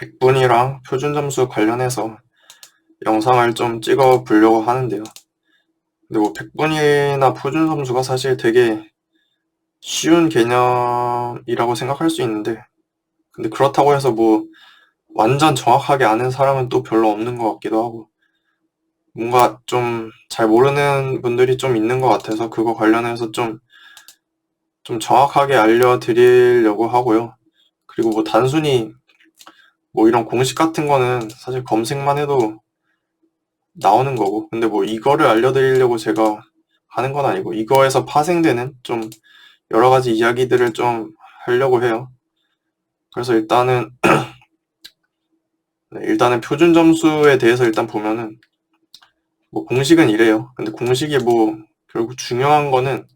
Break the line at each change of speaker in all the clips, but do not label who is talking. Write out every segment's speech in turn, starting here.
백분이랑 표준 점수 관련해서 영상을 좀 찍어 보려고 하는데요. 근데 뭐 백분이나 표준 점수가 사실 되게 쉬운 개념이라고 생각할 수 있는데 근데 그렇다고 해서 뭐 완전 정확하게 아는 사람은 또 별로 없는 것 같기도 하고 뭔가 좀 잘 모르는 분들이 좀 있는 것 같아서 그거 관련해서 좀, 좀 정확하게 알려드리려고 하고요. 그리고 뭐 단순히 뭐 이런 공식 같은 거는 사실 검색만 해도 나오는 거고 근데 뭐 이거를 알려드리려고 제가 하는 건 아니고 이거에서 파생되는 좀 여러 가지 이야기들을 좀 하려고 해요. 그래서 일단은 네, 일단은 표준 점수에 대해서 일단 보면은 뭐 공식은 이래요. 근데 공식이 뭐 결국 중요한 거는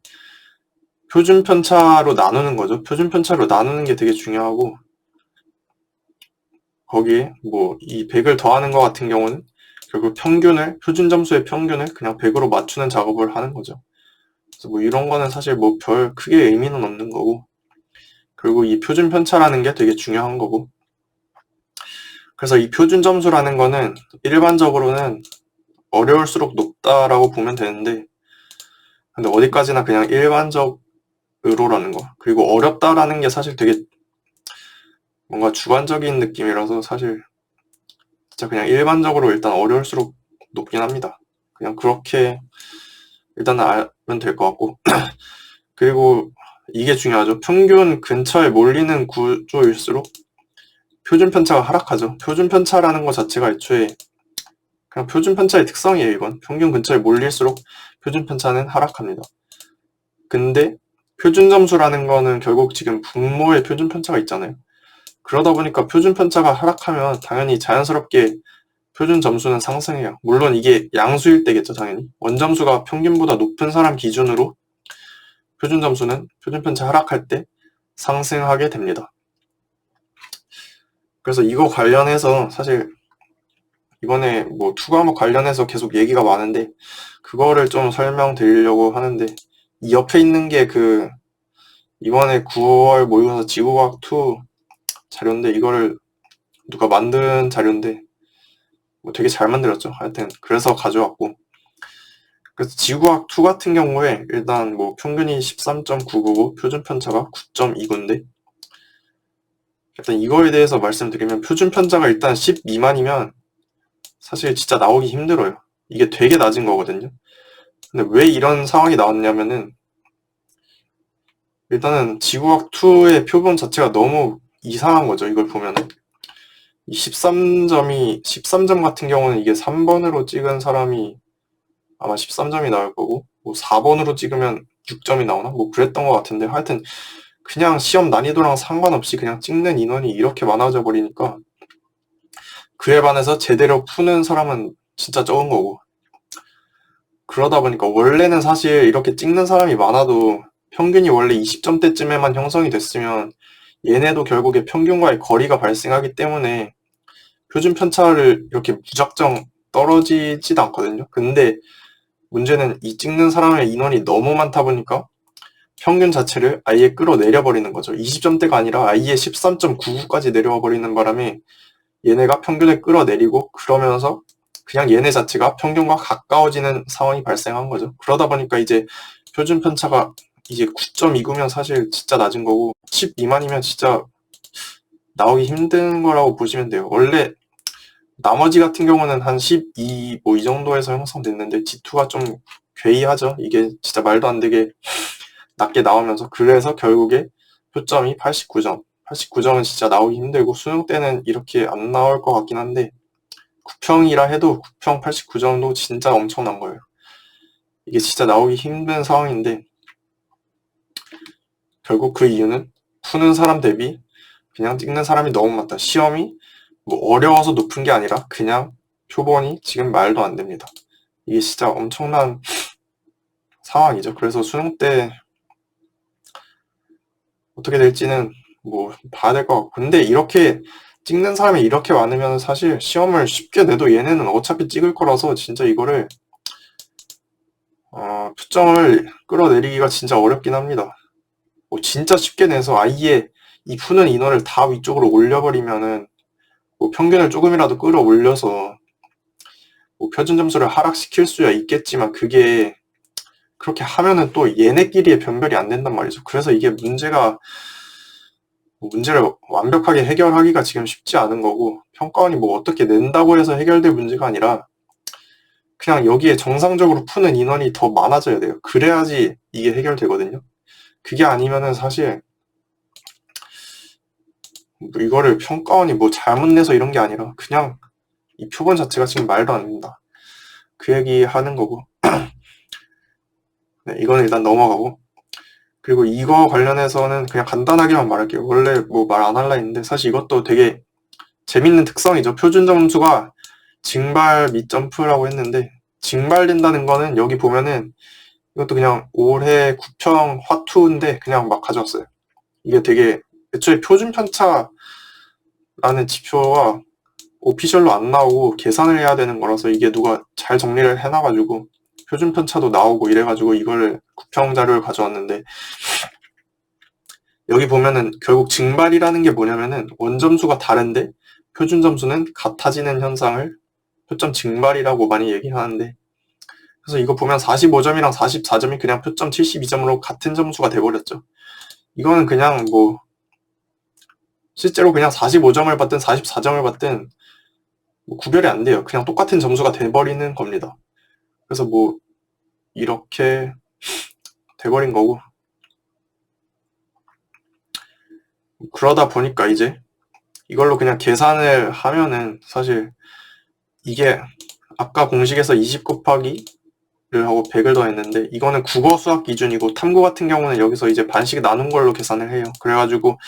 표준 편차로 나누는 거죠. 표준 편차로 나누는 게 되게 중요하고 거기에 뭐 이 100을 더하는 것 같은 경우는 결국 평균을 표준 점수의 평균을 그냥 100으로 맞추는 작업을 하는 거죠. 그래서 뭐 이런 거는 사실 뭐 별 크게 의미는 없는 거고 그리고 이 표준 편차라는 게 되게 중요한 거고 그래서 이 표준 점수라는 거는 일반적으로는 어려울수록 높다라고 보면 되는데 근데 어디까지나 그냥 일반적으로라는 거 그리고 어렵다라는 게 사실 되게 뭔가 주관적인 느낌이라서 사실 진짜 그냥 일반적으로 일단 어려울수록 높긴 합니다. 그냥 그렇게 일단은 알면 될 것 같고 그리고 이게 중요하죠. 평균 근처에 몰리는 구조일수록 표준 편차가 하락하죠. 표준 편차라는 것 자체가 애초에 그냥 표준 편차의 특성이에요, 이건. 평균 근처에 몰릴수록 표준 편차는 하락합니다. 근데 표준 점수라는 거는 결국 지금 분모의 표준 편차가 있잖아요. 그러다 보니까 표준 편차가 하락하면 당연히 자연스럽게 표준 점수는 상승해요. 물론 이게 양수일 때겠죠, 당연히. 원점수가 평균보다 높은 사람 기준으로 표준 점수는 표준 편차 하락할 때 상승하게 됩니다. 그래서 이거 관련해서 사실 이번에 뭐 투과목 관련해서 계속 얘기가 많은데 그거를 좀 설명드리려고 하는데 이 옆에 있는 게 그 이번에 9월 모의고사 지구과학 2 자료인데 이거를 누가 만든 자료인데 뭐 되게 잘 만들었죠. 하여튼 그래서 가져왔고 그래서 지구학 2 같은 경우에 일단 뭐 평균이 13.999 표준 편차가 9.29인데 일단 이거에 대해서 말씀드리면 표준 편차가 일단 10 미만이면 사실 진짜 나오기 힘들어요. 이게 되게 낮은 거거든요. 근데 왜 이런 상황이 나왔냐면은 일단은 지구학 2의 표본 자체가 너무 이상한 거죠. 이걸 보면은 이 13점이 13점 같은 경우는 이게 3번으로 찍은 사람이 아마 13점이 나올 거고 뭐 4번으로 찍으면 6점이 나오나? 뭐 그랬던 것 같은데 하여튼 그냥 시험 난이도랑 상관없이 그냥 찍는 인원이 이렇게 많아져 버리니까 그에 반해서 제대로 푸는 사람은 진짜 적은 거고 그러다 보니까 원래는 사실 이렇게 찍는 사람이 많아도 평균이 원래 20점대쯤에만 형성이 됐으면 얘네도 결국에 평균과의 거리가 발생하기 때문에 표준 편차를 이렇게 무작정 떨어지지도 않거든요. 근데 문제는 이 찍는 사람의 인원이 너무 많다 보니까 평균 자체를 아예 끌어내려 버리는 거죠. 20점대가 아니라 아예 13.99까지 내려와 버리는 바람에 얘네가 평균을 끌어내리고 그러면서 그냥 얘네 자체가 평균과 가까워지는 상황이 발생한 거죠. 그러다 보니까 이제 표준 편차가 이제 9.29면 사실 진짜 낮은 거고 10 미만이면 진짜 나오기 힘든 거라고 보시면 돼요. 원래 나머지 같은 경우는 한 12, 뭐 이 정도에서 형성됐는데 G2가 좀 괴이하죠. 이게 진짜 말도 안 되게 낮게 나오면서 그래서 결국에 표점이 89점. 89점은 진짜 나오기 힘들고 수능 때는 이렇게 안 나올 것 같긴 한데 9평이라 해도 9평 89점도 진짜 엄청난 거예요. 이게 진짜 나오기 힘든 상황인데 결국 그 이유는 푸는 사람 대비 그냥 찍는 사람이 너무 많다. 시험이 뭐 어려워서 높은 게 아니라 그냥 표본이 지금 말도 안 됩니다. 이게 진짜 엄청난 상황이죠. 그래서 수능 때 어떻게 될지는 뭐 봐야 될 것 같고 근데 이렇게 찍는 사람이 이렇게 많으면 사실 시험을 쉽게 내도 얘네는 어차피 찍을 거라서 진짜 이거를 어, 표점을 끌어내리기가 진짜 어렵긴 합니다. 뭐 진짜 쉽게 내서 아예 이 푸는 인원을 다 위쪽으로 올려버리면은 뭐 평균을 조금이라도 끌어올려서 뭐 표준 점수를 하락시킬 수야 있겠지만 그게 그렇게 하면은 또 얘네끼리의 변별이 안 된단 말이죠. 그래서 이게 문제가 뭐 문제를 완벽하게 해결하기가 지금 쉽지 않은 거고 평가원이 뭐 어떻게 낸다고 해서 해결될 문제가 아니라 그냥 여기에 정상적으로 푸는 인원이 더 많아져야 돼요. 그래야지 이게 해결되거든요. 그게 아니면은 사실 뭐 이거를 평가원이 뭐 잘못 내서 이런 게 아니라 그냥 이 표본 자체가 지금 말도 안 된다. 그 얘기 하는 거고. 네, 이거는 일단 넘어가고. 그리고 이거 관련해서는 그냥 간단하게만 말할게요. 원래 뭐 말 안 할라 했는데 사실 이것도 되게 재밌는 특성이죠. 표준 점수가 증발 및 점프라고 했는데 증발된다는 거는 여기 보면은 이것도 그냥 올해 구평 화 투인데 그냥 막 가져왔어요. 이게 되게 애초에 표준 편차라는 지표와 오피셜로 안 나오고 계산을 해야 되는 거라서 이게 누가 잘 정리를 해놔가지고 표준 편차도 나오고 이래가지고 이걸 구평 자료를 가져왔는데 여기 보면은 결국 증발이라는 게 뭐냐면은 원점수가 다른데 표준 점수는 같아지는 현상을 표점 증발이라고 많이 얘기하는데 그래서 이거 보면 45점이랑 44점이 그냥 표점 72점으로 같은 점수가 돼버렸죠. 이거는 그냥 뭐 실제로 그냥 45점을 받든 44점을 받든 뭐 구별이 안 돼요. 그냥 똑같은 점수가 돼버리는 겁니다. 그래서 뭐 이렇게 돼버린 거고 그러다 보니까 이제 이걸로 그냥 계산을 하면은 사실 이게 아까 공식에서 20 곱하기를 하고 100을 더했는데 이거는 국어 수학 기준이고 탐구 같은 경우는 여기서 이제 반씩 나눈 걸로 계산을 해요. 그래가지고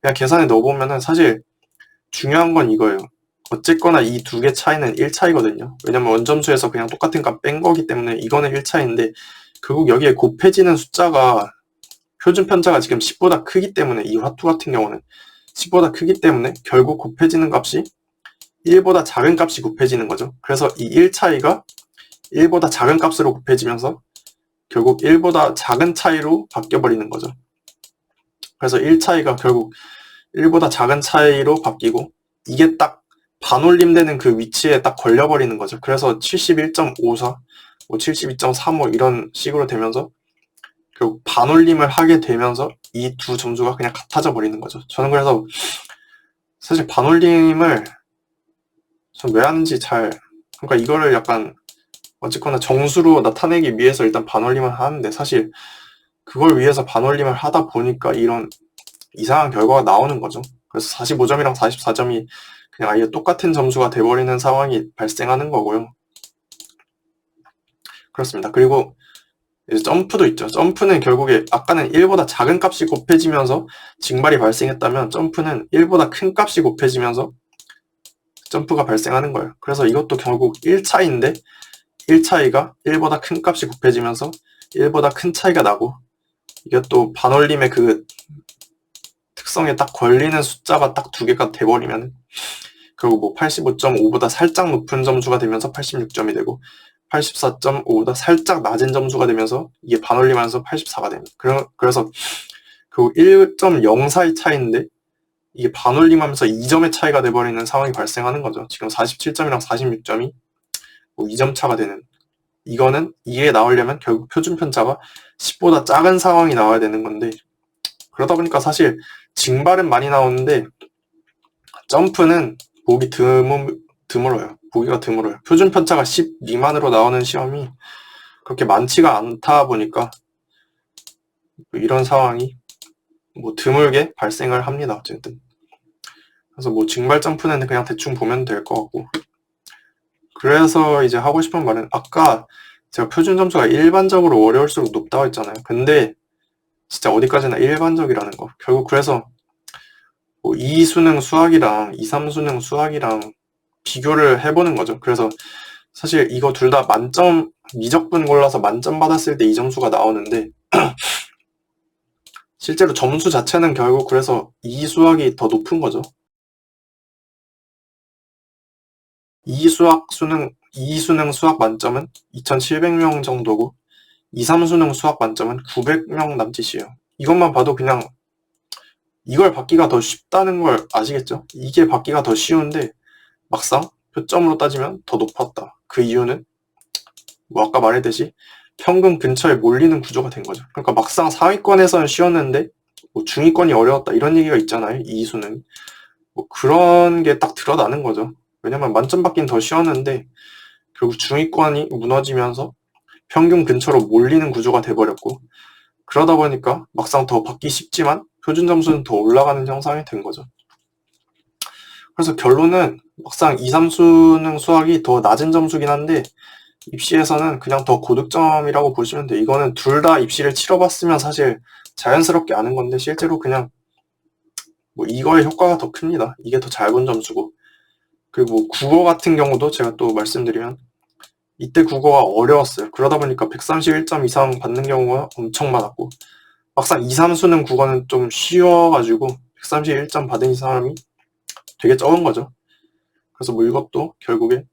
그냥 계산에 넣어보면은 사실 중요한 건 이거예요. 어쨌거나 이 두 개 차이는 1차이거든요. 왜냐면 원점수에서 그냥 똑같은 값 뺀 거기 때문에 이거는 1차인데 결국 여기에 곱해지는 숫자가 표준 편차가 지금 10보다 크기 때문에 이 화투 같은 경우는 10보다 크기 때문에 결국 곱해지는 값이 1보다 작은 값이 곱해지는 거죠. 그래서 이 1차이가 1보다 작은 값으로 곱해지면서 결국 1보다 작은 차이로 바뀌어버리는 거죠. 그래서 1 차이가 결국 1보다 작은 차이로 바뀌고 이게 딱 반올림 되는 그 위치에 딱 걸려버리는 거죠. 그래서 71.54, 뭐 72.35 이런 식으로 되면서 결국 반올림을 하게 되면서 이 두 점수가 그냥 같아져 버리는 거죠. 저는 그래서 사실 반올림을 전 왜 하는지 잘 그러니까 이거를 약간 어쨌거나 정수로 나타내기 위해서 일단 반올림을 하는데 사실 그걸 위해서 반올림을 하다 보니까 이런 이상한 결과가 나오는 거죠. 그래서 45점이랑 44점이 그냥 아예 똑같은 점수가 돼버리는 상황이 발생하는 거고요. 그렇습니다. 그리고 이제 점프도 있죠. 점프는 결국에 아까는 1보다 작은 값이 곱해지면서 증발이 발생했다면 점프는 1보다 큰 값이 곱해지면서 점프가 발생하는 거예요. 그래서 이것도 결국 1차인데 1차이가 1보다 큰 값이 곱해지면서 1보다 큰 차이가 나고 이게 또 반올림의 그 특성에 딱 걸리는 숫자가 딱 두 개가 돼버리면 결국 뭐 85.5보다 살짝 높은 점수가 되면서 86점이 되고 84.5보다 살짝 낮은 점수가 되면서 이게 반올림하면서 84가 됩니다. 그래서 그 1.04의 차이인데 이게 반올림하면서 2점의 차이가 돼버리는 상황이 발생하는 거죠. 지금 47점이랑 46점이 뭐 2점 차가 되는 이거는 이게 나오려면 결국 표준 편차가 10보다 작은 상황이 나와야 되는 건데 그러다 보니까 사실 징발은 많이 나오는데 점프는 보기 드물, 드물어요. 보기가 드물어요. 표준 편차가 10 미만으로 나오는 시험이 그렇게 많지가 않다 보니까 이런 상황이 뭐 드물게 발생을 합니다. 어쨌든. 그래서 뭐 증발 점프는 그냥 대충 보면 될 것 같고. 그래서 이제 하고 싶은 말은 아까 제가 표준 점수가 일반적으로 어려울수록 높다고 했잖아요. 근데 진짜 어디까지나 일반적이라는 거. 결국 그래서 뭐 2수능 수학이랑 2, 3수능 수학이랑 비교를 해보는 거죠. 그래서 사실 이거 둘 다 만점, 미적분 골라서 만점 받았을 때 이 점수가 나오는데 실제로 점수 자체는 결국 그래서 이 수학이 더 높은 거죠. 이 수학 수능, 이 수능 수학 만점은 2,700명 정도고 2, 3수능 수학 만점은 900명 남짓이에요. 이것만 봐도 그냥 이걸 받기가 더 쉽다는 걸 아시겠죠? 이게 받기가 더 쉬운데 막상 표점으로 따지면 더 높았다. 그 이유는 뭐 아까 말했듯이 평균 근처에 몰리는 구조가 된 거죠. 그러니까 막상 상위권에서는 쉬웠는데 뭐 중위권이 어려웠다 이런 얘기가 있잖아요. 이 수는 뭐 그런 게 딱 드러나는 거죠. 왜냐면 만점 받기는 더 쉬웠는데 결국 중위권이 무너지면서 평균 근처로 몰리는 구조가 돼버렸고 그러다 보니까 막상 더 받기 쉽지만 표준 점수는 더 올라가는 형상이 된 거죠. 그래서 결론은 막상 2, 3수능 수학이 더 낮은 점수긴 한데 입시에서는 그냥 더 고득점이라고 보시면 돼. 이거는 둘 다 입시를 치러봤으면 사실 자연스럽게 아는 건데 실제로 그냥 뭐 이거의 효과가 더 큽니다. 이게 더 잘 본 점수고. 그리고 뭐 국어 같은 경우도 제가 또 말씀드리면 이때 국어가 어려웠어요. 그러다 보니까 131점 이상 받는 경우가 엄청 많았고 막상 2, 3수능 국어는 좀 쉬워가지고 131점 받은 사람이 되게 적은 거죠. 그래서 뭐 이것도 결국에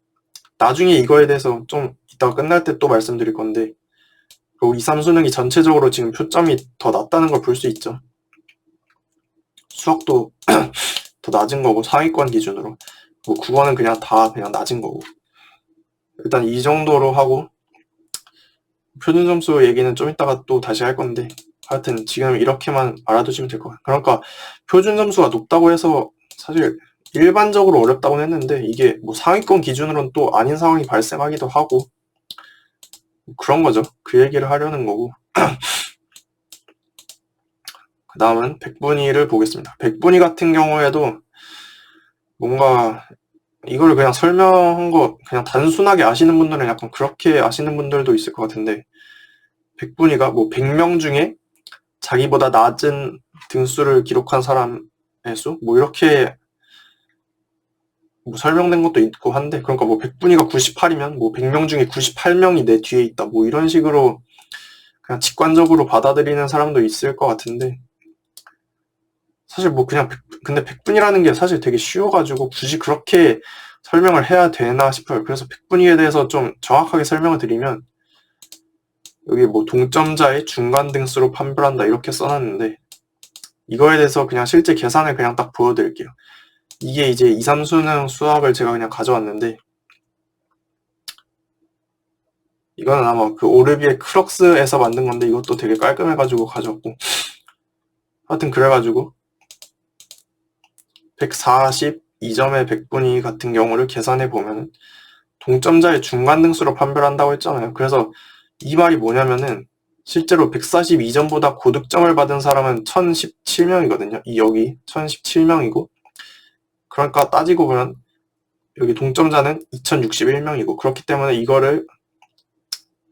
나중에 이거에 대해서 좀 이따가 끝날 때 또 말씀드릴 건데 그리고 2, 3수능이 전체적으로 지금 표점이 더 낮다는 걸 볼 수 있죠. 수학도 더 낮은 거고 상위권 기준으로 뭐 국어는 그냥 다 그냥 낮은 거고 일단 이 정도로 하고 표준 점수 얘기는 좀 이따가 또 다시 할 건데 하여튼 지금 이렇게만 알아두시면 될 것 같아요. 그러니까 표준 점수가 높다고 해서 사실 일반적으로 어렵다고 했는데 이게 뭐 상위권 기준으로는 또 아닌 상황이 발생하기도 하고 그런 거죠. 그 얘기를 하려는 거고 그 다음은 백분위를 보겠습니다. 백분위 같은 경우에도 뭔가 이걸 그냥 설명한 거 그냥 단순하게 아시는 분들은 약간 그렇게 아시는 분들도 있을 것 같은데 백분위가 뭐 100명 중에 자기보다 낮은 등수를 기록한 사람의 수? 뭐 이렇게 뭐 설명된 것도 있고 한데 그러니까 뭐 100분위가 98이면 뭐 100명 중에 98명이 내 뒤에 있다 뭐 이런 식으로 그냥 직관적으로 받아들이는 사람도 있을 것 같은데 사실 뭐 그냥 100, 근데 100분이라는 게 사실 되게 쉬워가지고 굳이 그렇게 설명을 해야 되나 싶어요. 그래서 100분위에 대해서 좀 정확하게 설명을 드리면 여기 뭐 동점자의 중간 등수로 판별한다 이렇게 써놨는데 이거에 대해서 그냥 실제 계산을 그냥 딱 보여드릴게요. 이게 이제 2, 3수능 수학을 제가 그냥 가져왔는데 이거는 아마 그 오르비의 크럭스에서 만든 건데 이것도 되게 깔끔해가지고 가져왔고 하여튼 그래가지고 142점의 백분위 같은 경우를 계산해 보면 동점자의 중간 등수로 판별한다고 했잖아요. 그래서 이 말이 뭐냐면은 실제로 142점보다 고득점을 받은 사람은 1017명이거든요. 이 여기 1017명이고 그러니까 따지고 보면 여기 동점자는 2061명이고 그렇기 때문에 이거를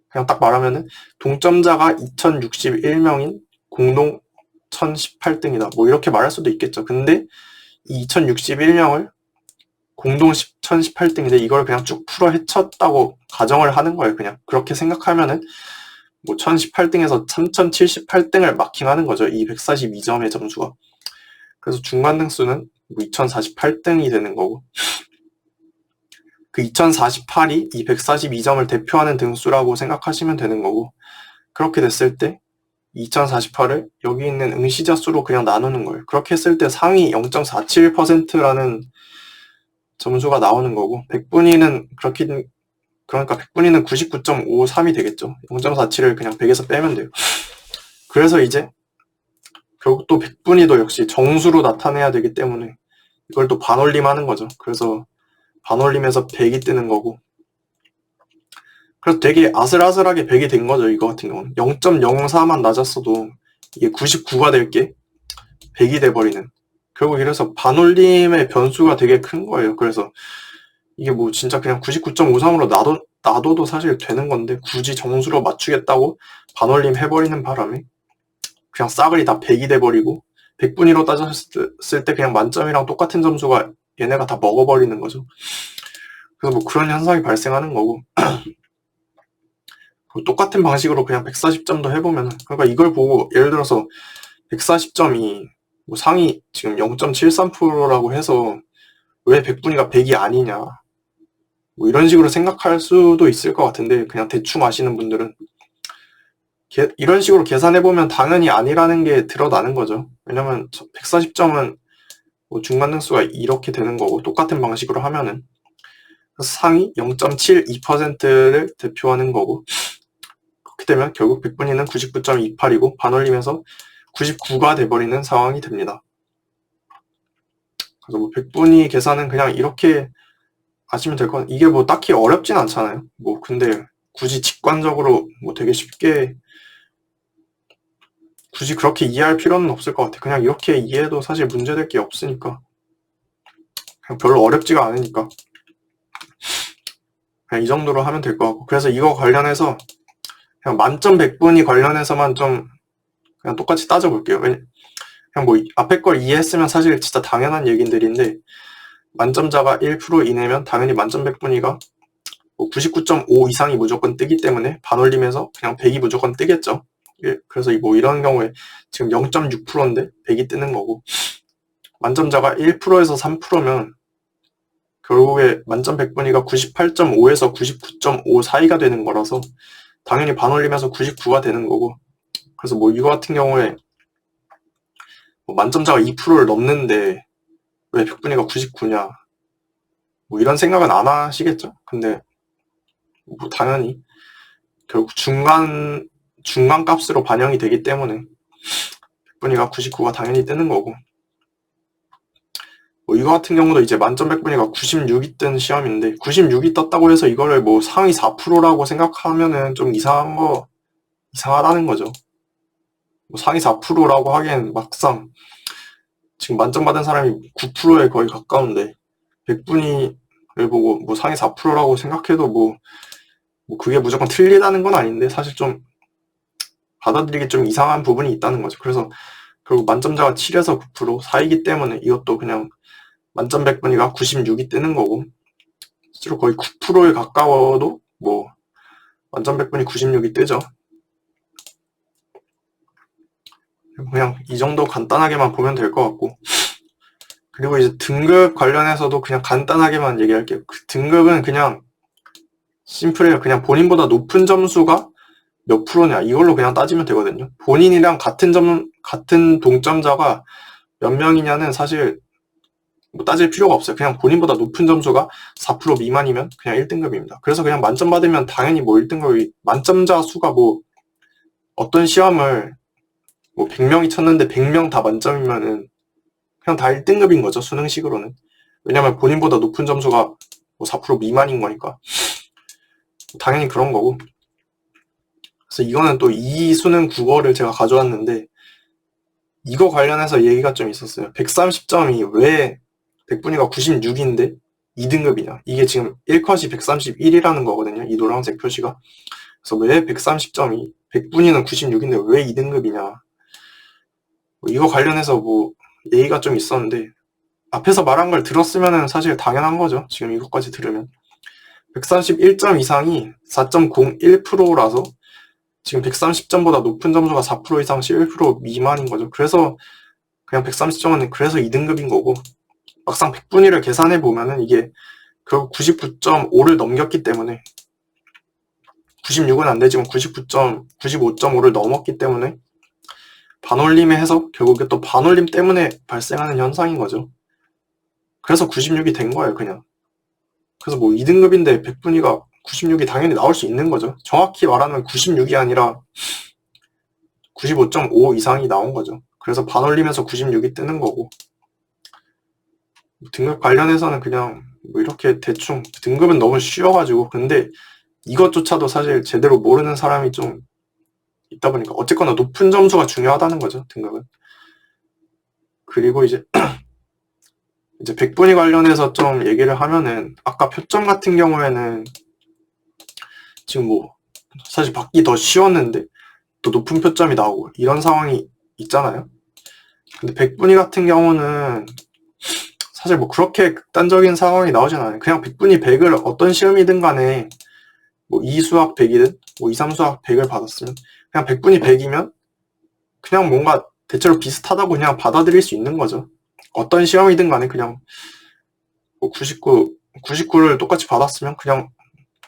그냥 딱 말하면은 동점자가 2061명인 공동 1018등이다. 뭐 이렇게 말할 수도 있겠죠. 근데 2061명을 공동 1018등인데 이걸 그냥 쭉 풀어 헤쳤다고 가정을 하는 거예요. 그냥 그렇게 생각하면은 뭐 1018등에서 3078등을 마킹하는 거죠. 이 142점의 점수가. 그래서 중간 등수는 뭐 2048등이 되는 거고 그 2048이 이 142점을 대표하는 등수라고 생각하시면 되는 거고 그렇게 됐을 때 2048을 여기 있는 응시자 수로 그냥 나누는 거예요. 그렇게 했을 때 상위 0.47%라는 점수가 나오는 거고 100분위는 그렇게 그러니까 100분위는 99.53이 되겠죠. 0.47을 그냥 100에서 빼면 돼요. 그래서 이제 결국 또 100분위도 역시 정수로 나타내야 되기 때문에 이걸 또 반올림하는 거죠. 그래서 반올림해서 100이 뜨는 거고 그래서 되게 아슬아슬하게 100이 된 거죠, 이거 같은 경우는. 0.04만 낮았어도 이게 99가 될 게 100이 돼버리는. 결국 이래서 반올림의 변수가 되게 큰 거예요. 그래서 이게 뭐 진짜 그냥 99.53으로 놔둬, 놔둬도 사실 되는 건데 굳이 정수로 맞추겠다고 반올림 해버리는 바람에 그냥 싸그리 다 100이 돼버리고 100분위로 따졌을 때 그냥 만점이랑 똑같은 점수가 얘네가 다 먹어버리는 거죠. 그래서 뭐 그런 현상이 발생하는 거고 똑같은 방식으로 그냥 140점도 해보면 그러니까 이걸 보고 예를 들어서 140점이 뭐 상위 지금 0.73%라고 해서 왜 100분위가 100이 아니냐 뭐 이런 식으로 생각할 수도 있을 것 같은데 그냥 대충 아시는 분들은 게- 이런 식으로 계산해보면 당연히 아니라는 게 드러나는 거죠. 왜냐면 140점은 뭐 중간 등수가 이렇게 되는 거고 똑같은 방식으로 하면은 상위 0.72%를 대표하는 거고 그렇게 되면 결국 백분위는 99.28이고 반올림에서 99가 돼버리는 상황이 됩니다. 그래서 뭐 백분위 계산은 그냥 이렇게 아시면 될것 같아요. 이게 뭐 딱히 어렵진 않잖아요. 뭐 근데 굳이 직관적으로 뭐 되게 쉽게 굳이 그렇게 이해할 필요는 없을 것 같아요. 그냥 이렇게 이해해도 사실 문제될 게 없으니까. 그냥 별로 어렵지가 않으니까. 그냥 이 정도로 하면 될 것 같고. 그래서 이거 관련해서 그냥 만점 100분이 관련해서만 좀 그냥 똑같이 따져볼게요. 그냥 뭐 앞에 걸 이해했으면 사실 진짜 당연한 얘기들인데 만점자가 1% 이내면 당연히 만점 100분위가 뭐 99.5 이상이 무조건 뜨기 때문에 반올림에서 그냥 100이 무조건 뜨겠죠. 예, 그래서 뭐 이런 경우에 지금 0.6%인데 100이 뜨는 거고 만점자가 1%에서 3%면 결국에 만점 100분위가 98.5에서 99.5 사이가 되는 거라서 당연히 반올림에서 99가 되는 거고. 그래서 뭐 이거 같은 경우에 뭐 만점자가 2%를 넘는데 왜 100분위가 99냐. 뭐 이런 생각은 안 하시겠죠. 근데 뭐 당연히 결국 중간 중간 값으로 반영이 되기 때문에 100분위가 99가 당연히 뜨는 거고 뭐 이거 같은 경우도 이제 만점 100분위가 96이 뜬 시험인데 96이 떴다고 해서 이거를 뭐 상위 4%라고 생각하면은 좀 이상한 거 이상하다는 거죠. 뭐 상위 4%라고 하기엔 막상 지금 만점 받은 사람이 9%에 거의 가까운데 100분위를 보고 뭐 상위 4%라고 생각해도 뭐, 뭐 그게 무조건 틀리다는 건 아닌데 사실 좀 받아들이기 좀 이상한 부분이 있다는 거죠. 그래서 결국 만점자가 7에서 9% 사이기 때문에 이것도 그냥 만점 100분위가 96이 뜨는 거고 실제로 거의 9%에 가까워도 뭐 만점 100분이 96이 뜨죠. 그냥 이 정도 간단하게만 보면 될 것 같고 그리고 이제 등급 관련해서도 그냥 간단하게만 얘기할게요. 그 등급은 그냥 심플해요. 그냥 본인보다 높은 점수가 몇 프로냐 이걸로 그냥 따지면 되거든요. 본인이랑 같은 점 같은 동점자가 몇 명이냐는 사실 뭐 따질 필요가 없어요. 그냥 본인보다 높은 점수가 4% 미만이면 그냥 1등급입니다. 그래서 그냥 만점 받으면 당연히 뭐 1등급이 만점자 수가 뭐 어떤 시험을 뭐 100명이 쳤는데 100명 다 만점이면은 그냥 다 1등급인 거죠. 수능식으로는. 왜냐면 본인보다 높은 점수가 뭐 4% 미만인 거니까. 당연히 그런 거고. 그래서 이거는 또 이 수능 국어를 제가 가져왔는데 이거 관련해서 얘기가 좀 있었어요. 130점이 왜 100분위가 96인데 2등급이냐. 이게 지금 1컷이 131이라는 거거든요. 이 노란색 표시가. 그래서 왜 130점이 100분위는 96인데 왜 2등급이냐. 뭐 이거 관련해서 뭐 얘기가 좀 있었는데 앞에서 말한 걸 들었으면은 사실 당연한 거죠. 지금 이것까지 들으면. 131점 이상이 4.01%라서 지금 130점보다 높은 점수가 4% 이상 11% 미만인 거죠. 그래서 그냥 130점은 그래서 2등급인 거고 막상 100분위를 계산해 보면은 이게 결국 99.5를 넘겼기 때문에 96은 안 되지만 99점, 95.5를 넘었기 때문에 반올림에 해서 결국에 또 반올림 때문에 발생하는 현상인 거죠. 그래서 96이 된 거예요, 그냥. 그래서 뭐 2등급인데 100분위가 96이 당연히 나올 수 있는 거죠. 정확히 말하면 96이 아니라 95.5 이상이 나온 거죠. 그래서 반올림에서 96이 뜨는 거고. 등급 관련해서는 그냥 뭐 이렇게 대충 등급은 너무 쉬워가지고 근데 이것조차도 사실 제대로 모르는 사람이 좀 있다 보니까 어쨌거나 높은 점수가 중요하다는 거죠 등급은. 그리고 이제 이제 백분위 관련해서 좀 얘기를 하면은 아까 표점 같은 경우에는 지금 뭐 사실 받기 더 쉬웠는데 또 높은 표점이 나오고 이런 상황이 있잖아요. 근데 백분위 같은 경우는 사실 뭐 그렇게 극단적인 상황이 나오진 않아요. 그냥 100분이 100을 어떤 시험이든 간에 뭐 2수학 100이든 뭐 2, 3수학 100을 받았으면 그냥 100분이 100이면 그냥 뭔가 대체로 비슷하다고 그냥 받아들일 수 있는 거죠. 어떤 시험이든 간에 그냥 뭐 99, 99를 똑같이 받았으면 그냥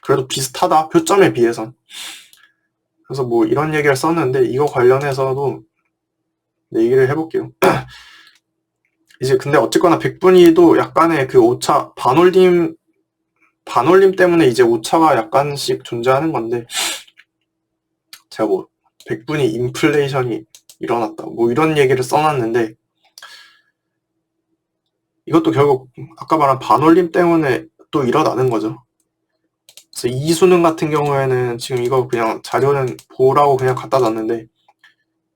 그래도 비슷하다. 표점에 비해선. 그래서 뭐 이런 얘기를 썼는데 이거 관련해서도 네, 얘기를 해볼게요. 이제 근데 어쨌거나 백분위도 약간의 그 오차 반올림 반올림 때문에 이제 오차가 약간씩 존재하는 건데 제가 뭐 백분위 인플레이션이 일어났다 뭐 이런 얘기를 써놨는데 이것도 결국 아까 말한 반올림 때문에 또 일어나는 거죠. 그래서 이 수능 같은 경우에는 지금 이거 그냥 자료는 보라고 그냥 갖다 놨는데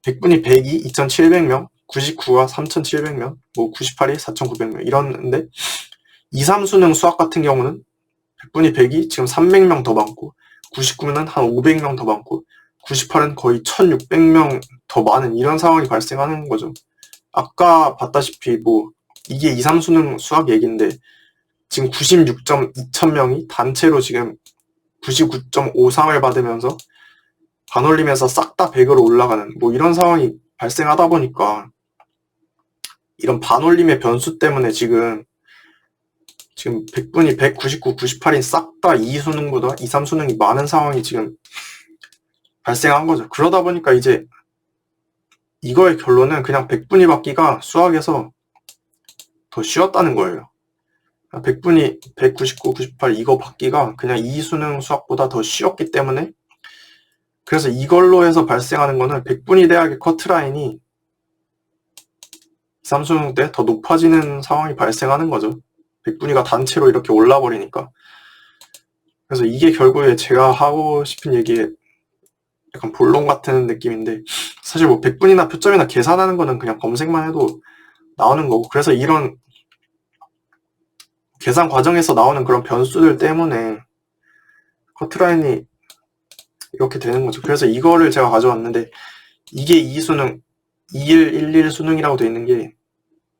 백분위 102, 2,700명, 99가 3,700명, 뭐 98이 4,900명 이러는데 2, 3수능 수학 같은 경우는 백분위 100이 지금 300명 더 많고 99는 한 500명 더 많고 98은 거의 1600명 더 많은 이런 상황이 발생하는 거죠. 아까 봤다시피 뭐 이게 2, 3수능 수학 얘기인데 지금 96.2천명이 단체로 지금 99.53을 받으면서 반올림에서 싹 다 100으로 올라가는 뭐 이런 상황이 발생하다 보니까 이런 반올림의 변수 때문에 지금 지금 100분이 199, 98인 싹 다 2수능보다 2, 3수능이 많은 상황이 지금 발생한 거죠. 그러다 보니까 이제 이거의 결론은 그냥 100분이 받기가 수학에서 더 쉬웠다는 거예요. 100분이 199, 98 이거 받기가 그냥 2수능 수학보다 더 쉬웠기 때문에 그래서 이걸로 해서 발생하는 거는 100분위 대학의 커트라인이 3수능 때 더 높아지는 상황이 발생하는 거죠. 100분위가 단체로 이렇게 올라 버리니까. 그래서 이게 결국에 제가 하고 싶은 얘기에 약간 본론 같은 느낌인데 사실 뭐 100분이나 표점이나 계산하는 거는 그냥 검색만 해도 나오는 거고 그래서 이런 계산 과정에서 나오는 그런 변수들 때문에 커트라인이 이렇게 되는 거죠. 그래서 이거를 제가 가져왔는데 이게 이 수능 2111 수능이라고 되어 있는 게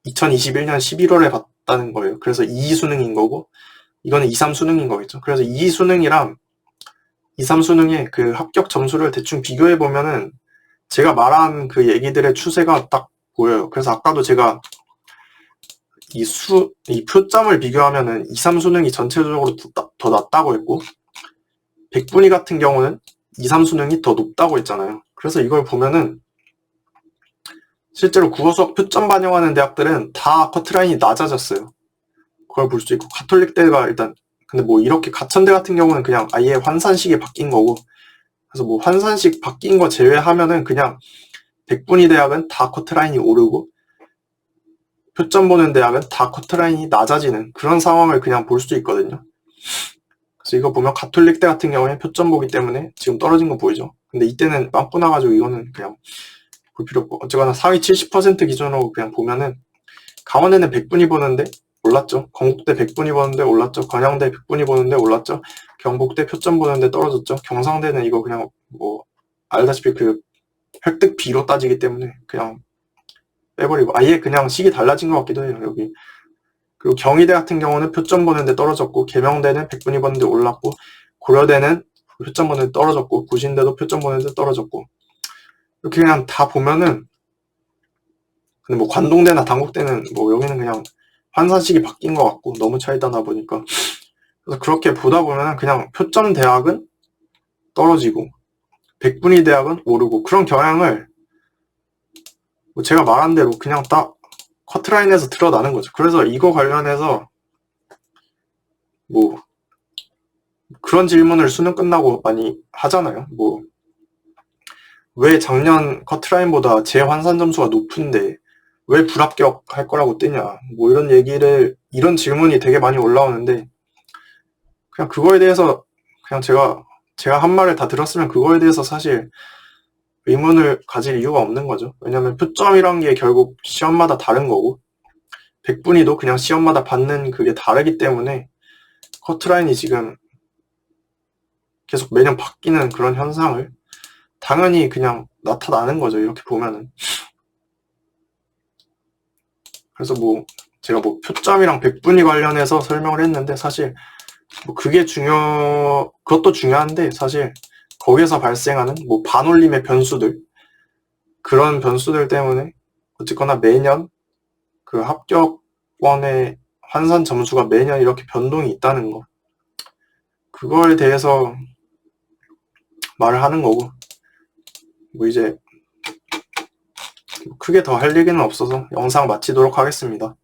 2021년 11월에 봤다는 거예요. 그래서 2 수능인 거고 이거는 2, 3 수능인 거겠죠. 그래서 2 수능이랑 2, 3 수능의 그 합격 점수를 대충 비교해 보면은 제가 말한 그 얘기들의 추세가 딱 보여요. 그래서 아까도 제가 이 수, 이 표점을 비교하면은 2, 3 수능이 전체적으로 더, 더 낮다고 했고, 100분위 같은 경우는 2, 3 수능이 더 높다고 했잖아요. 그래서 이걸 보면은 실제로 국어 수학 표점 반영하는 대학들은 다 커트라인이 낮아졌어요. 그걸 볼 수 있고 가톨릭 대가 일단 근데 뭐 이렇게 가천대 같은 경우는 그냥 아예 환산식이 바뀐 거고 그래서 뭐 환산식 바뀐 거 제외하면은 그냥 백분위 대학은 다 커트라인이 오르고 표점 보는 대학은 다 커트라인이 낮아지는 그런 상황을 그냥 볼 수 있거든요. 그래서 이거 보면 가톨릭 대 같은 경우에 표점 보기 때문에 지금 떨어진 거 보이죠? 근데 이때는 빵꾸 나가지고 이거는 그냥 볼 필요 없고 어쨌거나 상위 70% 기준으로 그냥 보면은 강원대는 100분이 보는데 올랐죠. 건국대 100분이 보는데 올랐죠. 건양대 100분이 보는데 올랐죠. 경북대 표점 보는데 떨어졌죠. 경상대는 이거 그냥 뭐 알다시피 그 획득 비로 따지기 때문에 그냥 빼버리고 아예 그냥 식이 달라진 것 같기도 해요. 여기 그리고 경희대 같은 경우는 표점 보는데 떨어졌고 계명대는 100분이 보는데 올랐고 고려대는 표점 보는데 떨어졌고 구신대도 표점 보는데 떨어졌고 이렇게 그냥 다 보면은 근데 뭐 관동대나 당국대는 뭐 여기는 그냥 환산식이 바뀐 것 같고 너무 차이 나다 보니까 그래서 그렇게 보다 보면 그냥 표점 대학은 떨어지고 백분위 대학은 오르고 그런 경향을 뭐 제가 말한 대로 그냥 딱 커트라인에서 드러나는 거죠. 그래서 이거 관련해서 뭐 그런 질문을 수능 끝나고 많이 하잖아요. 뭐 왜 작년 커트라인보다 제 환산 점수가 높은데 왜 불합격할 거라고 뜨냐 뭐 이런 얘기를 이런 질문이 되게 많이 올라오는데 그냥 그거에 대해서 그냥 제가 제가 한 말을 다 들었으면 그거에 대해서 사실 의문을 가질 이유가 없는 거죠. 왜냐하면 표점이란 게 결국 시험마다 다른 거고 백분위도 그냥 시험마다 받는 그게 다르기 때문에 커트라인이 지금 계속 매년 바뀌는 그런 현상을 당연히 그냥 나타나는 거죠. 이렇게 보면은. 그래서 뭐 제가 뭐 표점이랑 백분위 관련해서 설명을 했는데 사실 뭐 그게 중요 그것도 중요한데 사실 거기에서 발생하는 뭐 반올림의 변수들 그런 변수들 때문에 어쨌거나 매년 그 합격원의 환산 점수가 매년 이렇게 변동이 있다는 거 그거에 대해서 말을 하는 거고 뭐 이제 크게 더 할 얘기는 없어서 영상 마치도록 하겠습니다.